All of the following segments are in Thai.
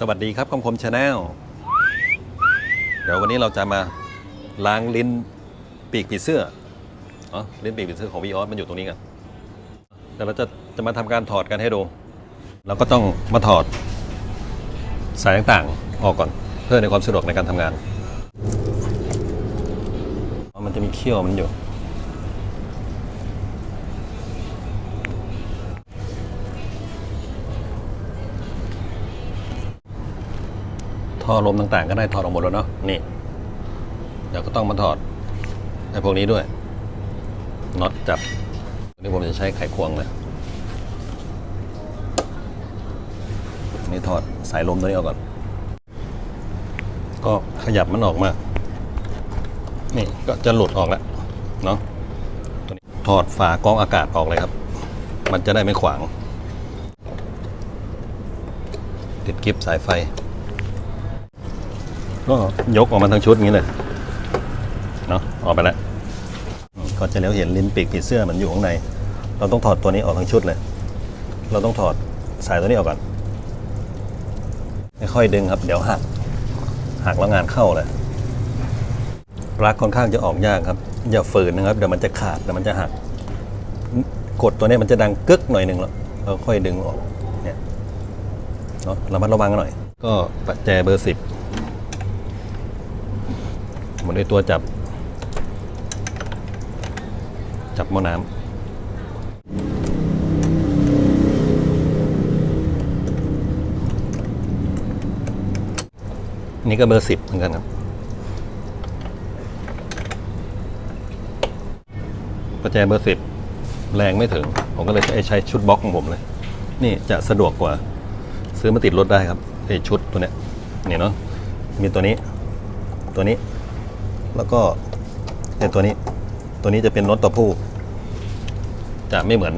สวัสดีครับคำคมชาแนลเดี๋ยววันนี้เราจะมาล้างลิ้นปีกผีเสื้ออ๋อลิ้นปีกผีเสื้อของวีออสมันอยู่ตรงนี้กันเดี๋ยวเราจะจะมาทำการถอดกันให้ดูเราก็ต้องมาถอดสายต่างๆออกก่อน เพื่อในความสะดวกในการทำงานมันจะมีเขี้ยวมันอยู่ ท่อลมต่างๆ ก็ได้ถอดออกหมดแล้วเนาะนี่เดี๋ยวก็ต้องมาถอดไอ้พวกนี้ด้วยน็อตจับวันนี้ผมจะใช้ไขควงเลยนี่ถอดสายลมตัวนี้ออกก่อน ก็ขยับมันออกมา นี่ก็จะหลุดออกแล้วเนาะตัวนี้ถอดฝากรองอากาศออกเลยครับ มันจะได้ไม่ขวาง ติดกิฟสายไฟ ก็ยกออกมาทั้งชุดอย่างนี้เลยเนาะออกไปแล้วอืมก็จะแล้วเห็นลิ้นปีกผีเสื้อมันอยู่ข้างใน เราต้องถอดตัวนี้ออกทั้งชุดเลย เราต้องถอดสายตัวนี้ออกก่อนค่อยดึงครับ เดี๋ยวหักหักแล้วงานเข้าเลยปลั๊กค่อนข้างจะออกยากครับ อย่าฝืนนะครับเดี๋ยวมันจะขาดเดี๋ยวมันจะหัก กดตัวนี้มันจะดังกึกหน่อยหนึ่งแล้วเราค่อยดึงออกเนี่ยเนาะระมัดระวังกันหน่อย ก็ปัจแจเบอร์สิบ หมดด้ตัวจับ จับหม้อน้ำนี่ก็เบอร์สิบเหมือนกันครับ ประแจเบอร์สิบแรงไม่ถึง ผมก็เลยใช้ใช้ชุดบล็อกของผมเลย นี่จะสะดวกกว่า ซื้อมาติดรถได้ครับไอชุดตัวเนี้ยนี่เนาะมีตัวนี้ ตัวนี้ แล้วก็เนี่ยตัวนี้ ตัวนี้จะเป็นน็อตตัวผู้ จะไม่เหมือน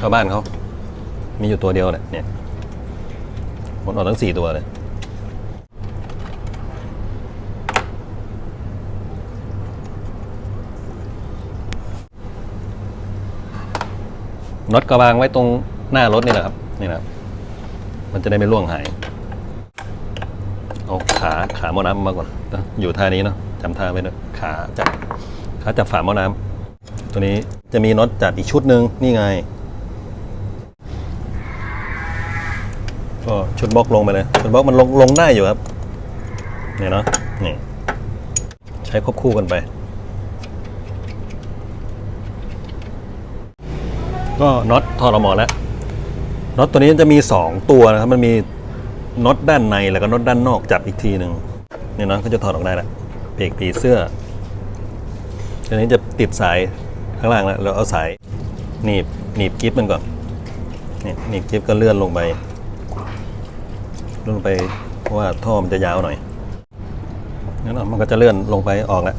ชาวบ้านเขา มีอยู่ตัวเดียวเนี่ยเนี่ยมันออกทั้งสี่ตัวเลยน็อตกระบางไว้ตรงหน้ารถนี่แหละครับ นี่นะมันจะได้ไม่ร่วงหาย เอาขาขาหม้อน้ำมาก่อน อยู่ท่านี้เนาะ จำท่าไว้นะขาจับขาจับฝาหม้อน้ำตัวนี้จะมีน็อตจับอีกชุดหนึ่งนี่ไง ก็ชุดบล็อกลงไปเลย ชุดบล็อกมันลงลงได้อยู่ครับเนี่ยเนาะนี่ใช้ควบคู่กันไป ก็น็อตทอรมอแล้วน็อตตัวนี้จะมี 2 ตัวนะครับ มันมีน็อตด้านในแล้วก็น็อตด้านนอกจับอีกทีหนึ่งเนี่ยนะก็จะถอดออกได้แหละ เปกผีเสื้อทีนี้จะติดสายข้างล่างแล้วเราเอาสายหนีบหนีบกิฟมันก่อนนี่หนีบกิฟก็เลื่อนลงไปเลื่อนลงไปเพราะว่าท่อมันจะยาวหน่อยนั่นนะมันก็จะเลื่อนลงไปออกแล้ว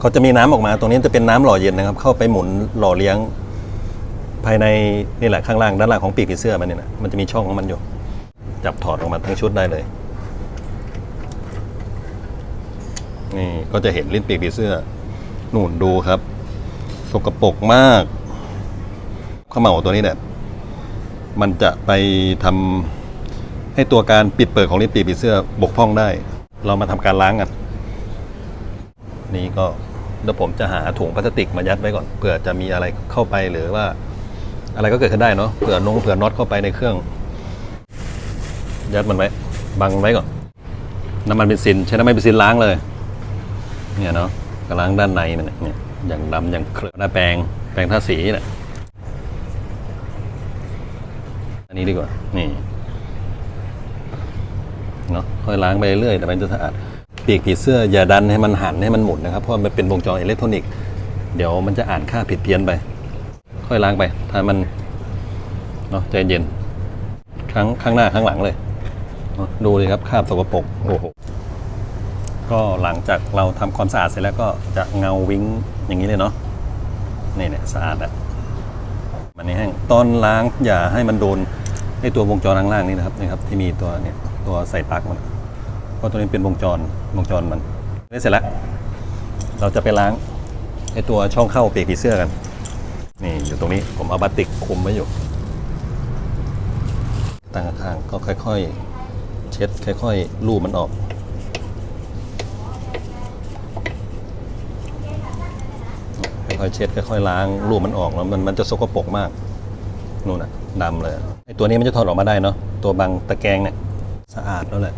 เขาจะมีน้ำออกมา ตรงนี้จะเป็นน้ำหล่อเย็นนะครับ เข้าไปหมุนหล่อเลี้ยง ภายในนี่แหละข้างล่างด้านล่างของปีกผีเสื้อมันเนี่ยนะมันจะมีช่องของมันอยู่ จับถอดออกมาทั้งชุดได้เลย นี่ก็จะเห็นลิ้นปีกผีเสื้อนู่นดูครับ สกปรกมากข้าวเหมาตัวนี้เนี่ยมันจะไปทำให้ตัวการปิดเปิดของลิ้นปีกผีเสื้อบกพร่องได้ เรามาทำการล้างกันนี่ก็เดี๋ยวผมจะหาถุงพลาสติกมายัดไว้ก่อนเผื่อจะมีอะไรเข้าไปหรือว่า อะไรก็เกิดขึ้นได้เนาะเผื่อนงเผื่อน็อตเข้าไปในเครื่อง ยัดมันไว้ บังมันไว้ก่อนน้ำมันเบนซินใช้น้ำมันเบนซินล้างเลย เนี่ยเนาะก็ล้างด้านในมันเนี่ยอย่างดำอย่างเคลือะหน้าแปรงแปรงทาสีเนี่ยอันนี้ดีกว่า นี่เนาะค่อยล้างไปเรื่อยแต่มันจะสะอาดปีกผีเสื้ออย่าดันให้มันหันให้มันหมุนนะครับเพราะมันเป็นวงจรอิเล็กทรอนิกส์เดี๋ยวมันจะอ่านค่าผิดเพี้ยนไป ค่อยล้างไป ถ้ามันเนาะใจเย็นข้งข้างหน้าข้างหลังเลยเนาะดูเลยครับคราบสกปรกโอ้โห ก็หลังจากเราทำความสะอาดเสร็จแล้วก็จะเงาวิ้งอย่างนี้เลยเนาะนี่เนี่ยสะอาดแล้วมันนี่แห้งตอนล้างอย่าให้มันโดนไอตัววงจรข้างล่างนี่นะครับนี่ครับที่มีตัวเนี่ยตัวใส่ปลั๊กมันเพราะตัวนี้เป็นวงจรวงจรมันนี่เสร็จแล้ว เราจะไปล้างไอตัวช่องเข้าเปียกผีเสื้อกัน นี่อยู่ตรงนี้ผมเอาบาติกคุมไว้อยู่ตั้งข้างก็ค่อย ๆ เช็ดค่อย ๆ ลูบมันออก อยๆเช็ดค่อยๆล้างลูบมันออกแล้วมันมันจะสกปรกมากนู่นน่ะดำเลยไอตัวนี้มันจะถอดออกมาได้เนาะตัวบังตะแกรงเนี่ยสะอาดแล้วแหละ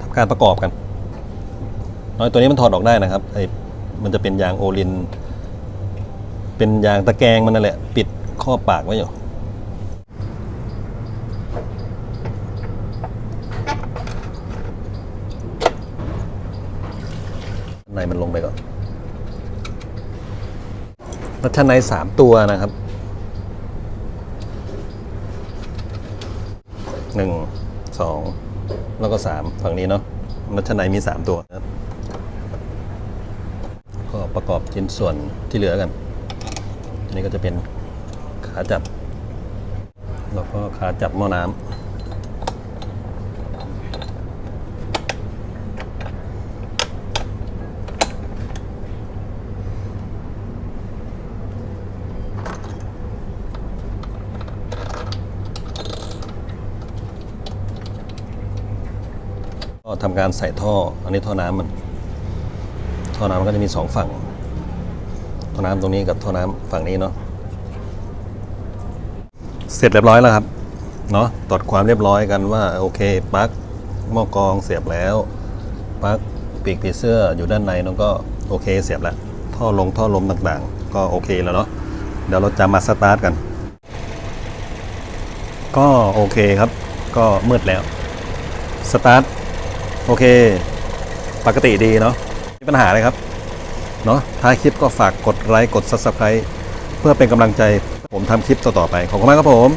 ทำการประกอบกันน้อยตัวนี้มันถอดออกได้นะครับไอมันจะเป็นยางโอลิน เป็นยางตะแกรงมันนั่นแหละ ปิดข้อปากไว้อยู่ในมันลงไปก่อน รัชนัยสามตัวนะครับหนึ่งสองแล้วก็สามฝั่งนี้เนาะรัชนัยมีสามตัวนะครับก็ประกอบชิ้นส่วนที่เหลือกันอันนี้ก็จะเป็นขาจับ แล้วก็ขาจับหม้อน้ำ ก็ทำการใส่ท่อ อันนี้ท่อน้ำมัน ท่อน้ำมันก็จะมีสองฝั่ง ท่อน้ำตรงนี้กับท่อน้ำฝั่งนี้เนาะ เสร็จเรียบร้อยแล้วครับ เนาะตรวจความเรียบร้อยกันว่าโอเคปลั๊กหม้อกรองเสียบแล้วปลั๊กปีกผีเสื้ออยู่ด้านในน้องก็โอเคเสียบแล้ว ท่อลงท่อลมต่างๆ ก็โอเคแล้วเนาะ เดี๋ยวเราจะมาสตาร์ทกัน ก็โอเคครับ ก็มืดแล้ว สตาร์ท โอเค ปกติดีเนาะม่มีปัญหาเลยครับ เนาะถ้าคลิปก็ฝากกดไลค์กด Subscribe เพื่อเป็นกำลังใจผมทำคลิปต่อๆไป ขอบคุณมากครับผม